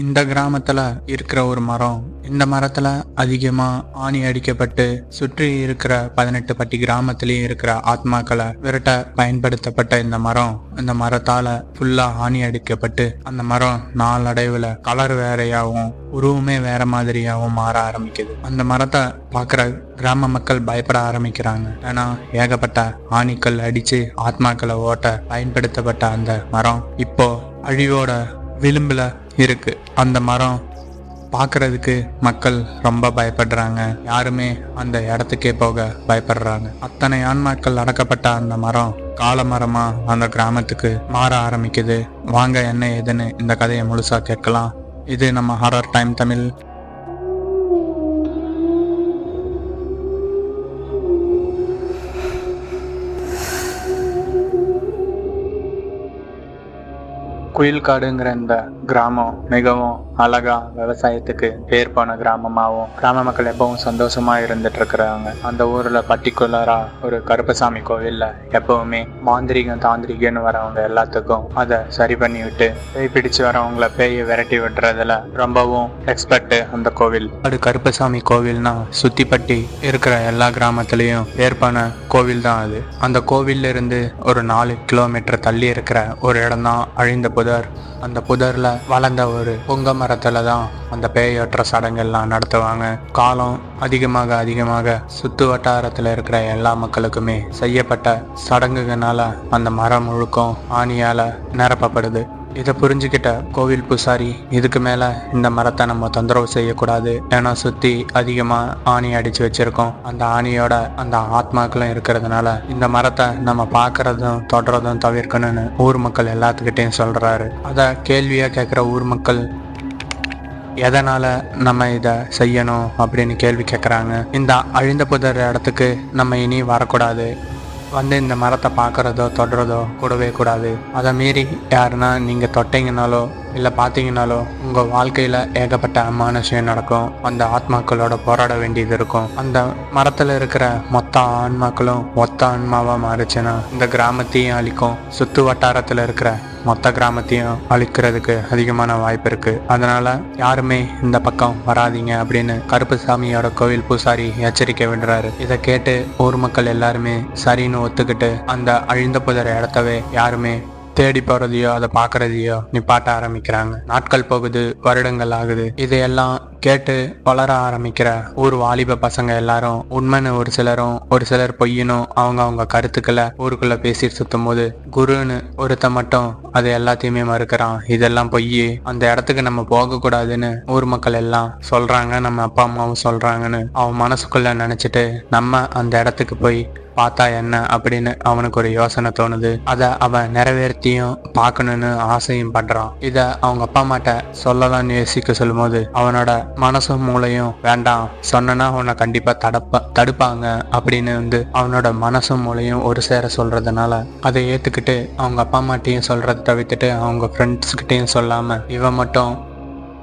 இந்த கிராமத்துல இருக்கிற ஒரு மரம் இந்த மரத்துல அதிகமா ஆணி அடிக்கப்பட்டு சுற்றி இருக்கிற பதினெட்டு பட்டி கிராமத்திலயும் இருக்கிற ஆத்மாக்களை விரட்ட பயன்படுத்தப்பட்ட இந்த மரம். இந்த மரத்தால ஃபுல்லா ஆணி அடிக்கப்பட்டு அந்த மரம் நாளடைவுல கலர் வேறையாவும் உருவமே வேற மாதிரியாவும் மாற ஆரம்பிக்குது. அந்த மரத்தை பார்க்குற கிராம மக்கள் பயப்பட ஆரம்பிக்கிறாங்க. ஏன்னா ஏகப்பட்ட ஆணிக்கல் அடிச்சு ஆத்மாக்களை ஓட்ட பயன்படுத்தப்பட்ட அந்த மரம். இப்போ அழிவோட விளிம்புல இருக்குது அந்த மரம் பார்க்குறதுக்கு மக்கள் ரொம்ப பயப்படுறாங்க. யாருமே அந்த இடத்துக்கே போக பயப்படுறாங்க. அத்தனை ஆன்மாக்கள் அடக்கப்பட்ட அந்த மரம் காலமரமாக அந்த கிராமத்துக்கு மாற ஆரம்பிக்குது. வாங்க என்ன ஏதுன்னு இந்த கதையை முழுசாக கேட்கலாம். இது நம்ம ஹாரர் டைம் தமிழ். குயில்காடுங்கிற இந்த கிராமம் மிகவும் அழகா விவசாயத்துக்கு பேர் போன கிராமமாகவும் கிராம மக்கள் எப்பவும் சந்தோஷமா இருந்துட்டு இருக்கிறாங்க அந்த ஊர்ல பர்டிகுலரா ஒரு கருப்பசாமி கோவில்ல எப்பவுமே மாந்திரிகம் தாந்திரிகம்னு வரவங்க எல்லாத்துக்கும் அதை சரி பண்ணி விட்டு பேய் பிடிச்சு வரவங்கள பேய விரட்டி விட்டுறதுல ரொம்பவும் எக்ஸ்பர்ட் அந்த கோவில். அது கருப்பசாமி கோவில்னா சுத்திப்பட்டி இருக்கிற எல்லா கிராமத்திலையும் ஏற்பான கோவில் தான் அது. அந்த கோவில்ல இருந்து ஒரு நாலு கிலோமீட்டர் தள்ளி இருக்கிற ஒரு இடம் தான் அழிந்த புதர். அந்த புதரில் வளர்ந்த ஒரு பொங்க மரத்தில் தான் அந்த பேயற்ற சடங்கெல்லாம் நடத்துவாங்க. காலம் அதிகமாக அதிகமாக சுற்று வட்டாரத்தில் இருக்கிற எல்லா மக்களுக்குமே செய்யப்பட்ட சடங்குகளால் அந்த மரம் முழுக்கம் ஆணியால் நிரப்பப்படுது. இதை புரிஞ்சுக்கிட்ட கோவில் பூசாரி இதுக்கு மேல இந்த மரத்தை நம்ம தொந்தரவு செய்யக்கூடாது. ஏன்னா சுத்தி அதிகமா ஆணி அடிச்சு வச்சிருக்கோம். அந்த ஆணியோட அந்த ஆத்மாக்களும் இருக்கிறதுனால இந்த மரத்தை நம்ம பார்க்கறதும் தொடரதும் தவிர்க்கணும்னு ஊர் மக்கள் எல்லாத்துக்கிட்டையும் சொல்றாரு. அத கேள்வியா கேட்குற ஊர் மக்கள் எதனால் நம்ம இதை செய்யணும்? அப்படின்னு கேள்வி கேட்குறாங்க. இந்த அழிந்த புதர் இடத்துக்கு நம்ம இனி வரக்கூடாது. வந்து இந்த மரத்தை பார்க்குறதோ தொடுறதோ கூடவே கூடாது. அதை மீறி யாருன்னா நீங்கள் தொட்டிங்கனாலோ இல்லை பார்த்தீங்கனாலோ உங்கள் வாழ்க்கையில் ஏகப்பட்ட அமானுஷம் நடக்கும். அந்த ஆத்மாக்களோட போராட வேண்டியது இருக்கும். அந்த மரத்தில் இருக்கிற மொத்த ஆன்மாக்களும் மொத்த ஆன்மாவாக மாறுச்சுன்னா இந்த கிராமத்தையும் அழிக்கும். சுற்று வட்டாரத்தில் இருக்கிற மொத்த கிராமத்தையும் அழிக்கிறதுக்கு அதிகமான வாய்ப்பு இருக்குது அதனால் யாருமே இந்த பக்கம் வராதீங்க அப்படின்னு கருப்புசாமியோட கோவில் பூசாரி எச்சரிக்கை விடுறாரு. இதை கேட்டு ஊர் மக்கள் எல்லாருமே சரின்னு ஒத்துக்கிட்டு அந்த அழிந்த புதர் இடத்தவே யாருமே தேடி போறதையோ அதை பார்க்கறதையோ நிப்பாட்ட ஆரம்பிக்கிறாங்க. நாட்கள் போகுது வருடங்கள் ஆகுது. இதையெல்லாம் கேட்டு வளர ஆரம்பிக்கிற ஊர் வாலிப பசங்க எல்லாரும் உண்மைன்னு ஒரு சிலரும் ஒரு சிலர் பொய்யனும் அவங்க அவங்க கருத்துக்களை ஊருக்குள்ள பேசிட்டு சுத்தும் போது குருன்னு ஒருத்த மட்டும் அது எல்லாத்தையுமே மறுக்கிறான். இதெல்லாம் பொய். அந்த இடத்துக்கு நம்ம போக கூடாதுன்னு ஊர் மக்கள் எல்லாம் சொல்றாங்க நம்ம அப்பா அம்மாவும் சொல்றாங்கன்னு அவன் மனசுக்குள்ள நினைச்சிட்டு நம்ம அந்த இடத்துக்கு போய் பார்த்தா என்ன அப்படின்னு அவனுக்கு ஒரு யோசனை தோணுது. அதை அவன் நிறைவேற்றியும் பார்க்கணும்னு ஆசையும் பண்றான் இதை அவங்க அப்பா அம்மாட்ட சொல்லலாம்னு யோசிக்க சொல்லும்போது அவனோட மனசும் மூளையும் வேண்டாம். சொன்னனா உன்னை கண்டிப்பா தடுப்ப தடுப்பாங்க அப்படின்னு வந்து அவனோட மனசும் மூளையும் ஒரு சேர சொல்றதுனால அதை ஏத்துக்கிட்டு அவங்க அப்பா அம்மாட்டையும் சொல்கிறத தவிர்த்துட்டு அவங்க ஃப்ரெண்ட்ஸ் கிட்டையும் சொல்லாம இவன் மட்டும்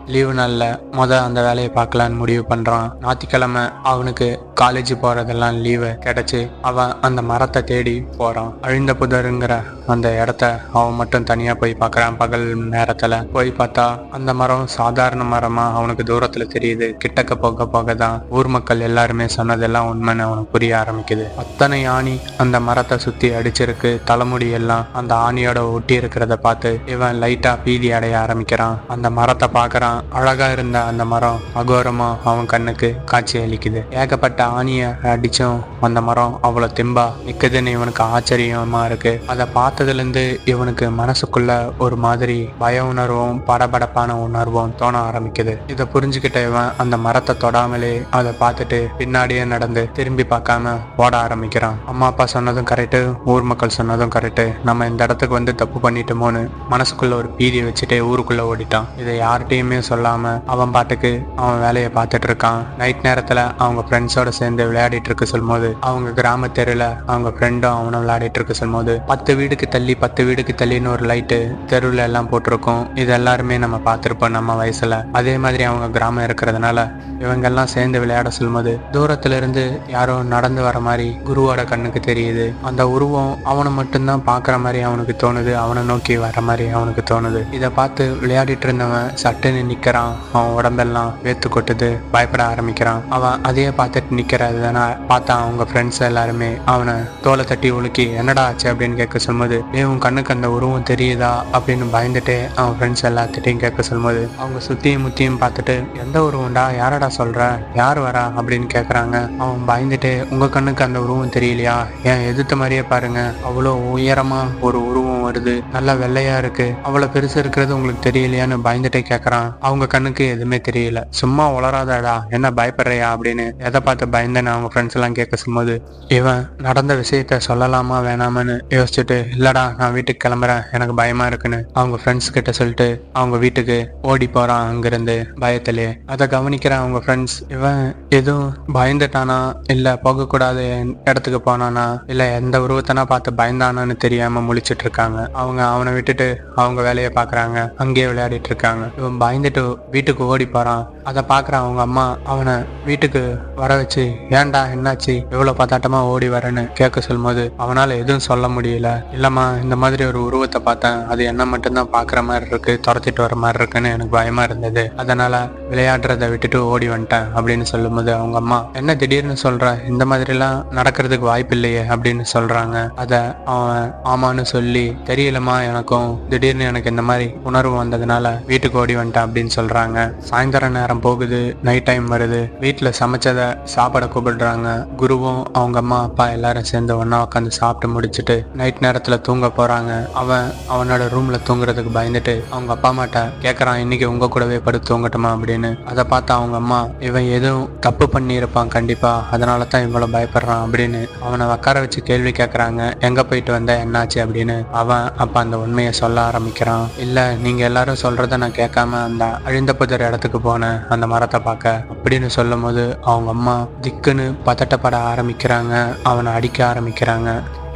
லீவு நாளில் முத அந்த வேலையை பார்க்கலான்னு முடிவு பண்ணுறான் ஞாயிற்றுக்கிழமை அவனுக்கு காலேஜ் போகிறதெல்லாம் லீவு கிடச்சி அவன் அந்த மரத்தை தேடி போகிறான் அழிந்த புதருங்கிற அந்த இடத்த அவன் மட்டும் தனியாக போய் பார்க்குறான். பகல் நேரத்தில் போய் பார்த்தா அந்த மரம் சாதாரண மரமாக அவனுக்கு தூரத்தில் தெரியுது. கிட்டக்க போக போக தான் ஊர் மக்கள் எல்லாருமே சொன்னதெல்லாம் உண்மைன்னு அவனுக்கு புரிய ஆரம்பிக்குது. அத்தனை ஆணி அந்த மரத்தை சுற்றி அடிச்சிருக்கு. தலைமுடி எல்லாம் அந்த ஆணியோட ஒட்டி இருக்கிறத பார்த்து இவன் லைட்டாக பீதி அடைய ஆரம்பிக்கிறான். அந்த மரத்தை பார்க்கறான். அழகா இருந்த அந்த மரம் அகோரமா அவன் கண்ணுக்கு காட்சி அளிக்குது. ஏகப்பட்ட ஆணியை அடித்தோம் அந்த மரம் அவ்வளோ தெம்பா நிற்குதுன்னு இவனுக்கு ஆச்சரியமா இருக்குது அதை பார்த்ததுலேருந்து இவனுக்கு மனசுக்குள்ள ஒரு மாதிரி பய உணர்வும் படபடப்பான உணர்வும் தோண ஆரம்பிக்குது. இதை புரிஞ்சுக்கிட்ட இவன் அந்த மரத்தை தொடாமலே அதை பார்த்துட்டு பின்னாடியே நடந்து திரும்பி பார்க்காம ஓட ஆரம்பிக்கிறான். அம்மா அப்பா சொன்னதும் கரெக்டு ஊர் மக்கள் சொன்னதும் கரெக்டு நம்ம இந்த இடத்துக்கு வந்து தப்பு பண்ணிட்டோமோன்னு மனசுக்குள்ள ஒரு பீதியை வச்சுட்டு ஊருக்குள்ள ஓடிட்டான். இதை யார்கிட்டையுமே சொல்லாம அவன் பாட்டுக்கு அவன் வேலையை பார்த்துட்டு இருக்கான். நைட் நேரத்தில் அவங்க ஃப்ரெண்ட்ஸோட சேர்ந்து விளையாடிட்டு இருக்க சொல்லும்போது அவங்க கிராம தெருல அவங்க ஃப்ரெண்டும் அவனும் விளையாடிட்டு இருக்க சொல்லும்போது பத்து வீடுக்கு தள்ளி பத்து வீடுக்கு தள்ளின்னு ஒரு லைட்டு தெருவில் எல்லாம் போட்டிருக்கும். இது எல்லாருமே நம்ம பார்த்துருப்போம் நம்ம வயசுல. அதே மாதிரி அவங்க கிராமம் இருக்கிறதுனால இவங்கெல்லாம் சேர்ந்து விளையாட சொல்லும்போது தூரத்துல இருந்து யாரோ நடந்து வர மாதிரி குருவோட கண்ணுக்கு தெரியுது. அந்த உருவம் அவனை மட்டும்தான் பார்க்குற மாதிரி அவனுக்கு தோணுது. அவனை நோக்கி வர மாதிரி அவனுக்கு தோணுது. இதை பார்த்து விளையாடிட்டு இருந்தவன் சட்டுன்னு நிற்கிறான் அவன் உடம்பெல்லாம் வேத்து கொட்டுது. பயப்பட ஆரம்பிக்கிறான். அவன் அதையே பார்த்துட்டு நிக்கிறதுதானே. பார்த்தா அவங்க ஃப்ரெண்ட்ஸ் எல்லாருமே அவனை தோலை தட்டி உலுக்கி என்னடா ஆச்சு? அப்படின்னு கேட்க சொல்லும்போது ஏ உன் கண்ணுக்கு அந்த உருவம் தெரியுதா? அப்படின்னு பயந்துட்டு அவன் ஃப்ரெண்ட்ஸ் எல்லாத்திட்டையும் கேட்க சொல்லும்போது அவங்க சுத்தியும் முத்தியும் பார்த்துட்டு எந்த உருவம்டா? யாரடா சொல்ற? யார் வரா? அப்படின்னு கேட்குறாங்க அவன் பயந்துட்டு உங்க கண்ணுக்கு அந்த உருவம் தெரியலையா? ஏன் எதிர்த்த மாதிரியே பாருங்க. அவ்வளோ உயரமா ஒரு உருவம் வருது. நல்லா வெள்ளையா இருக்கு. அவ்வளோ பெருசு இருக்கிறது உங்களுக்கு தெரியலையான்னு பயந்துட்டே கேட்குறான் அவங்க கண்ணுக்கு எதுவுமே தெரியல. சும்மா உளராதடா என்ன பயப்படுறியா? அப்படின்னு எதை பார்த்து பயந்தேன்னு அவங்க ஃப்ரெண்ட்ஸ் எல்லாம் கேட்க சொல்லும்போது இவன் நடந்த விஷயத்த சொல்லலாமா வேணாமான்னு யோசிச்சுட்டு இல்லடா நான் வீட்டுக்கு கிளம்புறேன். எனக்கு பயமா இருக்குன்னு. அவங்க ஃப்ரெண்ட்ஸ் கிட்ட சொல்லிட்டு அவங்க வீட்டுக்கு ஓடி போறான் அங்கிருந்து பயத்திலே. அதை கவனிக்கிற அவங்க ஃப்ரெண்ட்ஸ் இவன் எதுவும் பயந்துட்டானா? இல்ல போகக்கூடாது. இடத்துக்கு போனானா? இல்ல எந்த உருவத்தனா பார்த்து பயந்தானான்னு தெரியாம முழிச்சிட்டு இருக்காங்க. அவங்க அவனை விட்டுட்டு அவங்க வேலையை பாக்குறாங்க அங்கேயே விளையாடிட்டு இருக்காங்க. இவன் பயந்துட்டு வீட்டுக்கு ஓடி போறான். அதை பாக்குற அவங்க அம்மா அவனை வீட்டுக்கு வர வச்சு ஏன்டா என்னாச்சு? எவ்வளவு பதாட்டமா ஓடி வரேன்னு கேட்க சொல்லும்போது அவனால எதுவும் சொல்ல முடியல. இல்லம்மா இந்த மாதிரி ஒரு உருவத்தை பார்த்தேன். அது என்ன மட்டும்தான் பாக்குற மாதிரி இருக்கு துரத்திட்டு வர மாதிரி இருக்குன்னு எனக்கு பயமா இருந்தது. அதனால விளையாடுறத விட்டுட்டு ஓடி வந்துட்டேன் அப்படின்னு சொல்லும்போது அவங்க அம்மா என்ன திடீர்னு சொல்ற? இந்த மாதிரி எல்லாம் நடக்கிறதுக்கு வாய்ப்பு இல்லையே அப்படின்னு சொல்றாங்க. அத அவன் ஆமான்னு சொல்லி தெரியலம்மா எனக்கும் திடீர்னு எனக்கு இந்த மாதிரி உணர்வு வந்ததுனால வீட்டுக்கு ஓடி வந்துட்டேன் அப்படின்னு சொல்றாங்க. சாயந்தர நேரம் போகுது நைட் டைம் வருது. வீட்டுல சமைச்சதை சாப்பிட கூப்பிடுறாங்க. குருவும் அவங்க அம்மா அப்பா எல்லாரும் சேர்ந்து ஒண்ணா உட்காந்து சாப்பிட்டு முடிச்சிட்டு நைட் நேரத்துல தூங்க போறாங்க. அவன் அவனோட ரூம்ல தூங்குறதுக்கு பயந்துட்டு அவங்க அப்பா அம்மாட்ட கேக்குறான் இன்னைக்கு உங்க கூடவே படுத்து தூங்கட்டுமா? அப்படின்னு. அதை பார்த்து அவங்க அம்மா இவன் எதுவும் தப்பு பண்ணியிருப்பான் கண்டிப்பா. அதனால தான் இவ்வளவு பயப்படுறான். அப்படின்னு அவனை உட்கார வச்சு கேள்வி கேட்கறாங்க எங்க போயிட்டு வந்த? என்னாச்சு? அப்படின்னு. அவன் அப்ப அந்த உண்மையை சொல்ல ஆரம்பிக்கிறான். இல்ல நீங்க எல்லாரும் சொல்றத நான் கேட்காம அந்த அழிந்த புதர் இடத்துக்கு போனேன் அந்த மரத்தை பார்க்க. அப்படின்னு சொல்லும் போது அவங்க அம்மா திக்குன்னு பதட்டப்பட ஆரம்பிக்கிறாங்க அவனை அடிக்க ஆரம்பிக்கிறாங்க.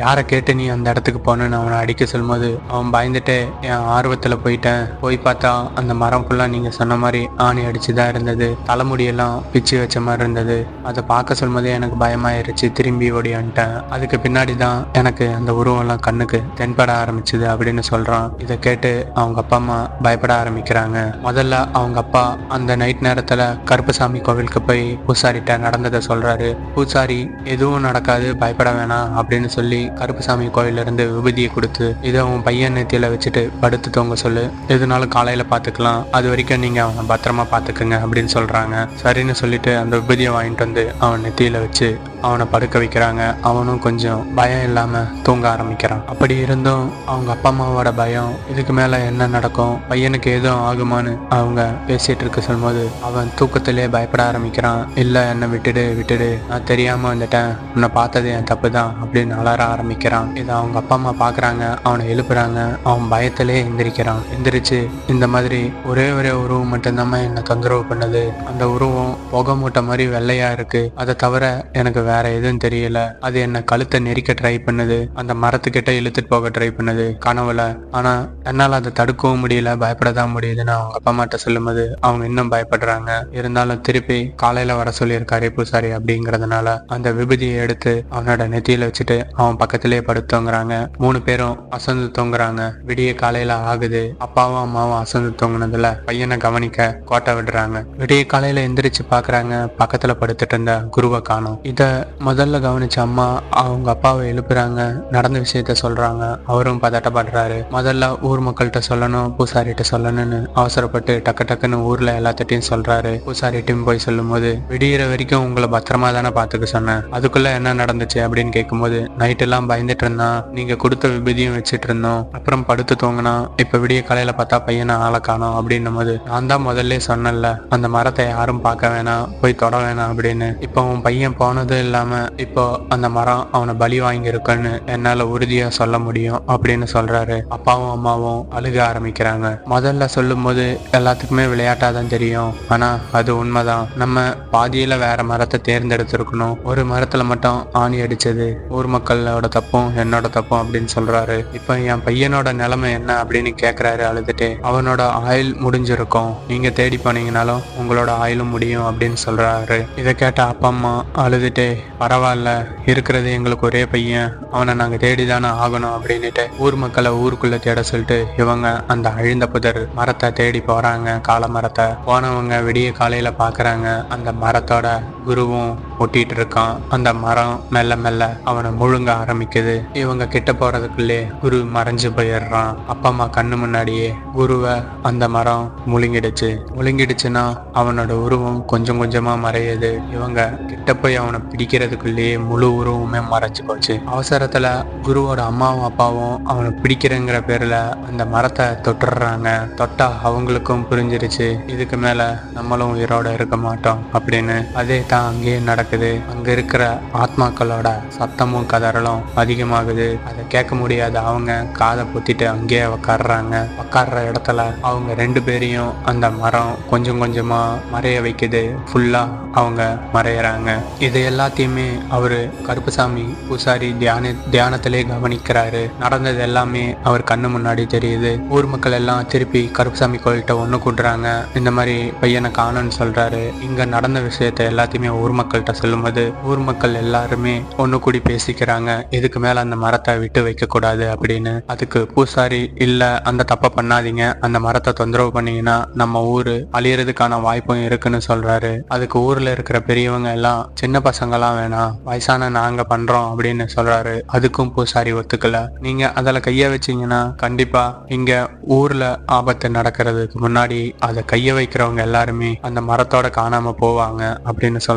யாரை கேட்டு நீ அந்த இடத்துக்கு போனேன்னு அவனை அடிக்க சொல்லும்போது அவன் பயந்துட்டு என் ஆர்வத்தில் போயிட்டேன். போய் பார்த்தா அந்த மரம் ஃபுல்லாக நீங்கள் சொன்ன மாதிரி ஆணி அடிச்சு தான் இருந்தது. தலைமுடியெல்லாம் பிச்சு வச்ச மாதிரி இருந்தது. அதை பார்க்க சொல்லும்போதே எனக்கு பயமாயிருச்சு. திரும்பி ஓடி வந்துட்டேன். அதுக்கு பின்னாடி தான் எனக்கு அந்த உருவம்லாம் கண்ணுக்கு தென்பட ஆரம்பிச்சுது அப்படின்னு சொல்கிறான் இதை கேட்டு அவங்க அப்பா அம்மா பயப்பட ஆரம்பிக்கிறாங்க. முதல்ல அவங்க அப்பா அந்த நைட் நேரத்தில் கருப்பசாமி கோவிலுக்கு போய் பூசாரிட்ட நடந்ததை சொல்கிறாரு பூசாரி எதுவும் நடக்காது. பயப்பட வேணாம் அப்படின்னு சொல்லி கருப்புசாமி கோயிலிருந்து இருந்து விபூதியை கொடுத்து இதை அவன் பையன் நெத்தியில் வச்சுட்டு படுத்து தூங்க சொல்லு. எதுனாலும் காலையில் பார்த்துக்கலாம் அது வரைக்கும் நீங்கள் அவனை பத்திரமா பார்த்துக்குங்க அப்படின்னு சொல்கிறாங்க சரின்னு சொல்லிட்டு அந்த விபூதியை வாங்கிட்டு வந்து அவன் நெத்தியில் வச்சு அவனை படுக்க வைக்கிறாங்க. அவனும் கொஞ்சம் பயம் இல்லாமல் தூங்க ஆரம்பிக்கிறான். அப்படி இருந்தும் அவங்க அப்பா அம்மாவோட பயம் இதுக்கு மேலே என்ன நடக்கும் பையனுக்கு எதுவும் ஆகுமான்னு அவங்க பேசிட்டு இருக்க சொல்லும்போது அவன் தூக்கத்திலே பயப்பட ஆரம்பிக்கிறான். இல்லை என்னை விட்டுடு விட்டுடு. நான் தெரியாமல் வந்துட்டேன். உன்னை பார்த்தது என் தப்பு தான் அப்படின்னு அலற ஆரம்பிக்கிறான். இதை அவங்க அப்பா அம்மா பார்க்குறாங்க அவனை எழுப்புறாங்க. அவன் பயத்திலே எந்திரிக்கிறான். எந்திரிச்சு இந்த மாதிரி ஒரே ஒரே உருவம் மட்டும்தான் என்னை தொந்தரவு பண்ணுது. அந்த உருவம் புகை மூட்டை மாதிரி வெள்ளையாக இருக்குது அதை தவிர எனக்கு வேற எதுவும் தெரியல. அது என்ன கழுத்தை நெரிக்க ட்ரை பண்ணுது. அந்த மரத்துக்கிட்ட இழுத்துட்டு போக ட்ரை பண்ணுது. கனவுல. ஆனா என்னால அதை தடுக்கவும் முடியல. பயப்பட தான் முடியுதுன்னு அவங்க அப்பா அம்மாட்ட சொல்லும்போது அவங்க இன்னும் பயப்படுறாங்க. இருந்தாலும் திருப்பி காலையில வர சொல்லியிருக்காரு பூசாரி அப்படிங்கறதுனால அந்த விபூதியை எடுத்து அவனோட நெத்தியில வச்சுட்டு அவன் பக்கத்திலே படுத்து மூணு பேரும் அசந்து தொங்குறாங்க. விடிய காலையில ஆகுது. அப்பாவும் அம்மாவும் அசந்து தொங்குனதுல பையனை கவனிக்க கோட்டை விடுறாங்க. விடிய காலையில எந்திரிச்சு பாக்குறாங்க. பக்கத்துல படுத்துட்டு இருந்த குருவை காணும். இத முதல்ல கவனிச்ச அம்மா அவங்க அப்பாவை எழுப்புறாங்க நடந்த விஷயத்த சொல்றாங்க அவரும் பதட்டப்படுறாரு. முதல்ல ஊர் மக்கள்கிட்ட சொல்லணும் பூசாரிட்ட சொல்லணும்னு அவசரப்பட்டு டக்கு டக்குன்னு ஊர்ல எல்லாத்திட்டையும் சொல்றாரு. பூசாரிட்டையும் போய் சொல்லும்போது விடியிற வரைக்கும் உங்களை பத்திரமா தானே பாத்துக்க சொன்னேன். அதுக்குள்ள என்ன நடந்துச்சு? அப்படின்னு கேட்கும்போது நைட் எல்லாம் பயந்துட்டு இருந்தான். நீங்க கொடுத்த விபதியும் வச்சுட்டு இருந்தோம். அப்புறம் படுத்து தூங்கினா இப்ப விடிய காலையில பார்த்தா பையனை ஆளை காணோம். அப்படின்னும் போது நான் தான் முதல்ல சொன்னேன்ல அந்த மரத்தை யாரும் பார்க்க வேணாம். போய் தொட வேணாம். அப்படின்னு இப்போ உன் பையன் போனது இல்லாமல் இப்போ அந்த மரம் அவனை பலி வாங்கியிருக்கன்னு என்னால் உறுதியாக சொல்ல முடியும் அப்படின்னு சொல்கிறாரு அப்பாவும் அம்மாவும் அழுக ஆரம்பிக்கிறாங்க. முதல்ல சொல்லும்போது எல்லாத்துக்குமே விளையாட்டாக தான் தெரியும். ஆனால் அது உண்மைதான். நம்ம பாதியில் வேற மரத்தை தேர்ந்தெடுத்திருக்கணும். ஒரு மரத்தில் மட்டும் ஆணி அடித்தது ஊர் மக்களோட தப்பும் என்னோட தப்பும் அப்படின்னு சொல்கிறாரு இப்போ என் பையனோட நிலைமை என்ன அப்படின்னு கேட்குறாரு அழுதுட்டு. அவனோட ஆயில் முடிஞ்சிருக்கும். நீங்கள் தேடி போனீங்கனாலும் உங்களோட ஆயிலும் முடியும் அப்படின்னு சொல்கிறாரு இதை கேட்ட அப்பா அம்மா அழுதுட்டு பரவாயில்ல இருக்கிறது எங்களுக்கு ஒரே பையன் அவனை நாங்க தேடிதானே ஆகணும் அப்படின்னுட்டு ஊர் மக்களை ஊருக்குள்ள தேட சொல்லிட்டு இவங்க அந்த அழிந்த புதர் மரத்தை தேடி போறாங்க கால மரத்தை. போனவங்க விடிய காலையில பாக்குறாங்க அந்த மரத்தோட குருவும் ஒட்டிட்டு இருக்கான். அந்த மரம் மெல்ல மெல்ல அவனை முழுங்க ஆரம்பிக்குது. இவங்க கிட்ட போறதுக்குள்ளே குரு மறைஞ்சு போயிடுறான். அப்பா அம்மா கண்ணு முன்னாடியே குருவை அந்த மரம் முழுங்கிடுச்சு. முழுங்கிடுச்சுன்னா அவனோட உருவம் கொஞ்சம் கொஞ்சமா மறையுது. இவங்க கிட்ட போய் அவனை பிடிக்கிறதுக்குள்ளேயே முழு உருவமே மறைஞ்சு போச்சு. அவசரத்துல குருவோட அம்மாவும் அப்பாவும் அவனை பிடிக்கிறங்கிற பேர்ல அந்த மரத்தை தொட்டுடுறாங்க. தொட்டா அவங்களுக்கும் புரிஞ்சிருச்சு. இதுக்கு மேல நம்மளும் உயிரோட இருக்க மாட்டோம் அப்படின்னு அதே தான் அங்கேயே நடக்குது. அங்க இருக்கிற ஆத்மாக்களோட சத்தமும் கதறலும் அதிகமாகுது. அதை கேட்க முடியாத அவங்க காதை பொத்திட்டு அங்கேயே உக்காடுறாங்க உக்காடுற இடத்துல அவங்க ரெண்டு பேரையும் அந்த மரம் கொஞ்சம் கொஞ்சமா மறைய வைக்குது. ஃபுல்லா அவங்க மறையறாங்க. இது எல்லாத்தையுமே அவரு கருப்புசாமி பூசாரி தியான தியானத்திலே கவனிக்கிறாரு. நடந்தது எல்லாமே அவர் கண்ணு முன்னாடி தெரியுது. ஊர் மக்கள் எல்லாம் திருப்பி கருப்புசாமி கோயில்கிட்ட ஒண்ணு கூட்டுறாங்க. இந்த மாதிரி பையனை காணும்னு சொல்றாரு. இங்க நடந்த விஷயத்த எல்லாத்தையுமே ஊர் மக்கள்கிட்ட சொல்லும்போது ஊர் மக்கள் எல்லாருமே ஒண்ணு கூடி பேசிக்கிறாங்க. இதுக்கு மேல அந்த மரத்தை விட்டு வைக்கக்கூடாது அப்படின்னு. அதுக்கு பூசாரி இல்ல அந்த தப்பை பண்ணாதீங்க. அந்த மரத்தை தொந்தரவு பண்ணீங்கன்னா நம்ம ஊரு அழியறதுக்கான வாய்ப்பும் இருக்குன்னு சொல்றாரு. அதுக்கு ஊர்ல இருக்கிற பெரியவங்க எல்லாம் சின்ன பசங்கெல்லாம் வேணாம். வயசான நாங்க பண்றோம். அப்படின்னு சொல்றாரு. அதுக்கும் பூசாரி ஒத்துக்கல. நீங்க அதுல கைய வச்சீங்கன்னா கண்டிப்பா இங்க ஊர்ல ஆபத்து நடக்கிறதுக்கு முன்னாடி அதை கைய வைக்கிறவங்க எல்லாருமே அந்த மரத்தோட காணாம போவாங்க. அப்படின்னு சொல்றாரு.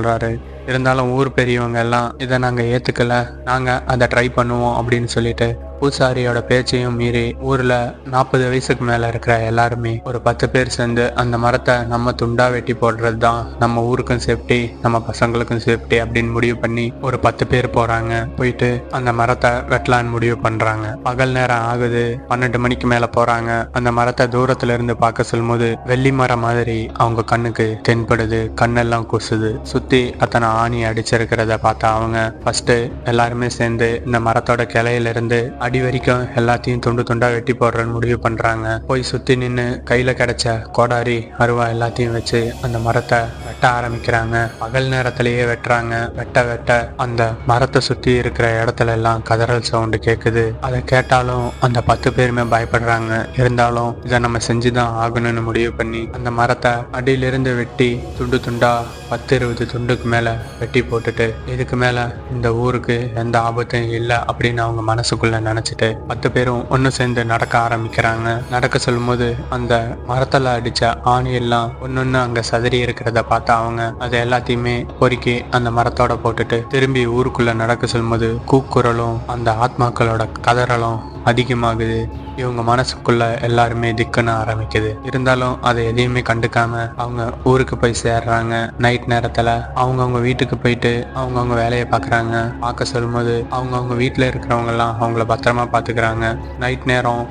இருந்தாலும் ஊர் பெரியவங்க எல்லாம் இதை நாங்கள் ஏத்துக்கல. நாங்கள் அதை ட்ரை பண்ணுவோம் அப்படின்னு சொல்லிட்டு பூசாரியோட பேச்சையும் மீறி ஊர்ல நாற்பது வயசுக்கு மேல இருக்கிற எல்லாருமே ஒரு பத்து பேர் சேர்ந்து அந்த மரத்தை நம்ம துண்டா வெட்டி போடுறது தான் நம்ம ஊருக்கும் சேஃப்டி நம்ம பசங்களுக்கும் சேஃப்டி அப்படின்னு முடிவு பண்ணி ஒரு பத்து பேர் போறாங்க. போயிட்டு அந்த மரத்தை வெட்டலான்னு முடிவு பண்றாங்க. பகல் நேரம் ஆகுது. பன்னெண்டு மணிக்கு மேல போறாங்க. அந்த மரத்தை தூரத்துல இருந்து பார்க்க சொல்லும்போது வெள்ளி மரம் மாதிரி அவங்க கண்ணுக்கு தென்படுது. கண்ணெல்லாம் குசுது. சுத்தி அத்தனை ஆணி அடிச்சிருக்கிறத பார்த்தா அவங்க ஃபர்ஸ்ட் எல்லாருமே சேர்ந்து இந்த மரத்தோட கிளையில இருந்து அடி வரைக்கும் எல்லாத்தையும் துண்டு துண்டா வெட்டி போடுறேன்னு முடிவு பண்றாங்க. போய் சுத்தி நின்று கையில கிடைச்ச கோடாரி அருவா எல்லாத்தையும் வச்சு அந்த மரத்தை வெட்ட ஆரம்பிக்கிறாங்க. பகல் நேரத்திலேயே வெட்டுறாங்க. வெட்ட வெட்ட அந்த மரத்தை சுத்தி இருக்கிற இடத்துல எல்லாம் கதறல் சவுண்டு கேக்குது. அதை கேட்டாலும் அந்த பத்து பேருமே பயப்படுறாங்க. இருந்தாலும் இதை நம்ம செஞ்சுதான் ஆகணும்னு முடிவு பண்ணி அந்த மரத்தை அடியிலிருந்து வெட்டி துண்டு துண்டா பத்து இருபது துண்டுக்கு மேல வெட்டி போட்டுட்டு இதுக்கு மேல இந்த ஊருக்கு எந்த ஆபத்தும் இல்லை அப்படின்னு அவங்க மனசுக்குள்ள நினைச்சிட்டு பத்து பேரும் ஒன்று சேர்ந்து நடக்க ஆரம்பிக்கிறாங்க. நடக்க சொல்லும்போது அந்த மரத்துல அடிச்ச ஆணி எல்லாம் ஒன்னொன்னு அங்க சதறி இருக்கிறத பார்த்தா அவங்க. அதை எல்லாத்தையுமே பொறுக்கி அந்த மரத்தோட போட்டுட்டு திரும்பி ஊருக்குள்ள நடக்க சொல்லும்போது கூக்குரலும் அந்த ஆத்மாக்களோட கதறலும் அதிகமாகுது. இவங்க மனசுக்குள்ள எல்லாருமே திக்குன்னு ஆரம்பிக்குது. இருந்தாலும் அதை எதையுமே கண்டுக்காம அவங்க ஊருக்கு போய் சேர்றாங்க. நைட் நேரத்துல அவங்கவுங்க வீட்டுக்கு போயிட்டு அவங்கவுங்க வேலையை பார்க்குறாங்க பார்க்க சொல்லும்போது அவங்கவுங்க வீட்டில் இருக்கிறவங்க எல்லாம் அவங்கள பத்திரமா பார்த்துக்கிறாங்க. நைட் நேரம்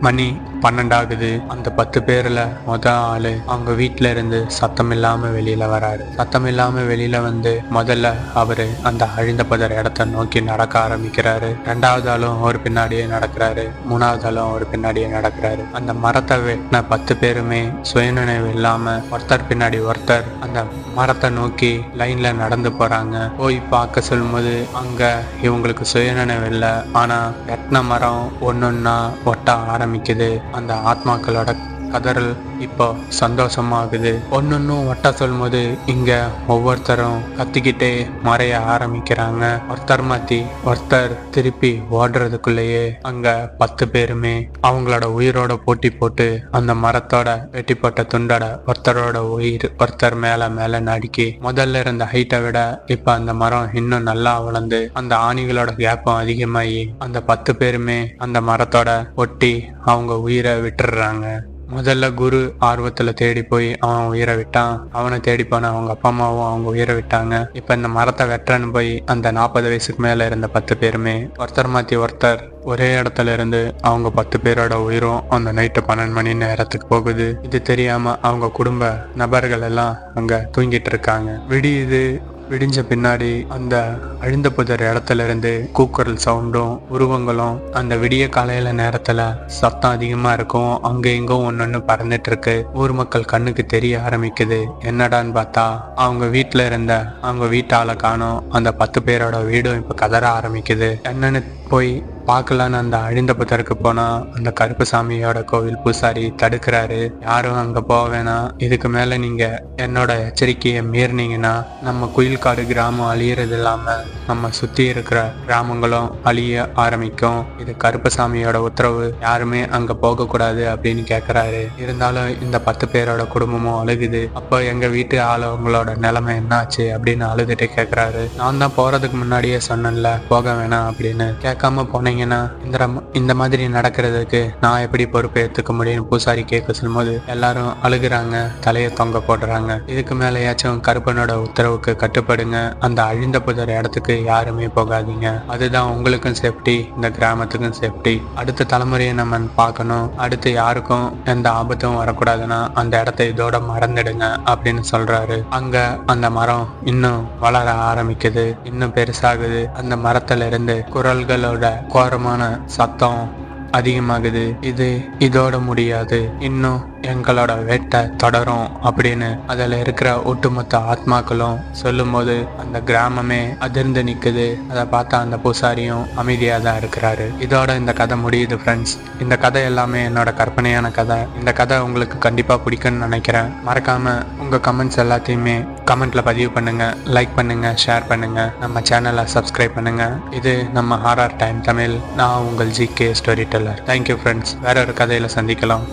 மணி பன்னெண்டாகுது. அந்த பத்து பேர்ல மொத ஆளு அவங்க வீட்டுல இருந்து சத்தம் இல்லாம வெளியில வராரு. சத்தம் இல்லாம வெளியில வந்து முதல்ல அவரு அந்த அழிந்த பதர் இடத்த நோக்கி நடக்க ஆரம்பிக்கிறாரு. ரெண்டாவது ஆளும் ஒரு பின்னாடியே நடக்கிறாரு. மூணாவது ஆளும் ஒரு பின்னாடியே நடக்கிறாரு. அந்த மரத்தை வெட்டின பத்து பேருமே சுயநினைவு இல்லாம ஒருத்தர் பின்னாடி ஒருத்தர் அந்த மரத்தை நோக்கி லைன்ல நடந்து போறாங்க. போய் பார்க்க சொல்லும்போது அங்க இவங்களுக்கு சுயநினைவு இல்லை. ஆனா வெட்டின மரம் ஒன்னொன்னா ஒட்ட ஆரம்பிக்குது. அந்த ஆத்மாக்களோட கதறல் இப்போ சந்தோஷமாகுது. ஒன்னொன்னும் ஒட்ட சொல்லும்போது இங்க ஒவ்வொருத்தரும் கத்திக்கிட்டே மறைய ஆரம்பிக்கிறாங்க. ஒருத்தர் மாத்தி ஒருத்தர் திருப்பி ஓடுறதுக்குள்ளேயே அங்க பத்து பேருமே அவங்களோட உயிரோட போட்டி போட்டு அந்த மரத்தோட வெட்டி போட்ட துண்டோட ஒருத்தரோட உயிர் ஒருத்தர் மேல மேல நடுக்கி முதல்ல இருந்த ஹைட்டை விட இப்ப அந்த மரம் இன்னும் நல்லா வளர்ந்து அந்த ஆணிகளோட கேப்பம் அதிகமாகி அந்த பத்து பேருமே அந்த மரத்தோட ஒட்டி அவங்க உயிரை விட்டுடுறாங்க. முதல்ல குரு ஆர்வத்துல தேடி போய் அவன் உயிரை விட்டான். அவனை தேடி போன அவங்க அப்பா அம்மாவும் அவங்க உயிரை விட்டாங்க. இப்ப இந்த மரத்தை வெட்டுறன்னு போய் அந்த நாற்பது வயசுக்கு மேல இருந்த பத்து பேருமே ஒருத்தர் மாத்தி ஒருத்தர் ஒரே இடத்துல இருந்து அவங்க பத்து பேரோட உயிரும் அந்த நைட்டு பன்னெண்டு மணி நேரத்துக்கு போகுது. இது தெரியாம அவங்க குடும்ப நபர்கள் எல்லாம் அங்க தூங்கிட்டு இருக்காங்க. விடியுது விடிஞ்ச பின்னாடி அந்த அழிந்த புதர் இடத்துல இருந்து கூக்குரல் சவுண்டும் உருவங்களும் அந்த விடிய காலையில நேரத்துல சத்தம் அதிகமா இருக்கும். அங்க எங்கும் ஒன்னொன்னு பறந்துட்டு இருக்கு ஊர் மக்கள் கண்ணுக்கு தெரிய ஆரம்பிக்குது. என்னடான்னு பார்த்தா அவங்க வீட்டுல இருந்த அவங்க வீட்டால காணும். அந்த பத்து பேரோட வீடும் இப்ப கதற ஆரம்பிக்குது. என்னன்னு போய் பார்க்கலான்னு அந்த அழிந்த புத்தருக்கு போனா அந்த கருப்புசாமியோட கோவில் பூசாரி தடுக்கிறாரு. யாரும் அங்க போக வேணாம். இதுக்கு மேல நீங்க என்னோட எச்சரிக்கையை மீறினீங்கன்னா நம்ம குயில்காடு கிராமம் அழியறது இல்லாம நம்ம சுத்தி இருக்கிற கிராமங்களும் அழிய ஆரம்பிக்கும். இது கருப்பசாமியோட உத்தரவு. யாருமே அங்க போக கூடாது அப்படின்னு கேக்குறாரு. இருந்தாலும் இந்த பத்து பேரோட குடும்பமும் அழுகுது. அப்போ எங்க வீட்டு ஆளவங்களோட நிலைமை என்னாச்சு அப்படின்னு அழுதுட்டு கேக்குறாரு. நான் தான் போறதுக்கு முன்னாடியே சொன்னேன்ல போக வேணாம் அப்படின்னு. கேட்காம போனேன் போனீங்கன்னா இந்த ரம்- இந்த மாதிரி நடக்கிறதுக்கு நான் எப்படி பொறுப்பு முடியும்னு பூசாரி கேட்க சொல்லும்போது எல்லாரும் அழுகுறாங்க தலையை தொங்க போடுறாங்க. இதுக்கு மேலேயாச்சும் கருப்பனோட உத்தரவுக்கு கட்டுப்படுங்க. அந்த அழிந்த புதர் இடத்துக்கு யாருமே போகாதீங்க. அதுதான் உங்களுக்கும் சேஃப்டி இந்த கிராமத்துக்கும் சேஃப்டி அடுத்த தலைமுறையை நம்ம பார்க்கணும். அடுத்து யாருக்கும் எந்த ஆபத்தும் வரக்கூடாதுன்னா அந்த இடத்த இதோட மறந்துடுங்க அப்படின்னு சொல்றாரு. அங்க அந்த மரம் இன்னும் வளர ஆரம்பிக்குது. இன்னும் பெருசாகுது. அந்த மரத்துல இருந்து குரல்களோட கோரமான சத்தம் அதிகமாகுது. இது இதோட முடியாது. இன்னும் எங்களோட வேட்டை தொடரும் அப்படின்னு அதில் இருக்கிற ஒட்டுமொத்த ஆத்மாக்களும் சொல்லும்போது அந்த கிராமமே அதிர்ந்து நிற்குது அதை பார்த்தா அந்த பூசாரியும் அமைதியாக தான் இருக்கிறாரு. இதோட இந்த கதை முடியுது ஃப்ரெண்ட்ஸ் இந்த கதை எல்லாமே என்னோட கற்பனையான கதை. இந்த கதை உங்களுக்கு கண்டிப்பாக பிடிக்கும்னு நினைக்கிறேன். மறக்காம உங்கள் கமெண்ட்ஸ் எல்லாத்தையுமே கமெண்ட்டில் பதிவு பண்ணுங்கள் லைக் பண்ணுங்கள் ஷேர் பண்ணுங்கள் நம்ம சேனலை சப்ஸ்கிரைப் பண்ணுங்கள் இது நம்ம ஹாரர் டைம் தமிழ் நான் உங்கள் G K storyteller thank you friends வேற ஒரு கதையில் சந்திக்கலாம்.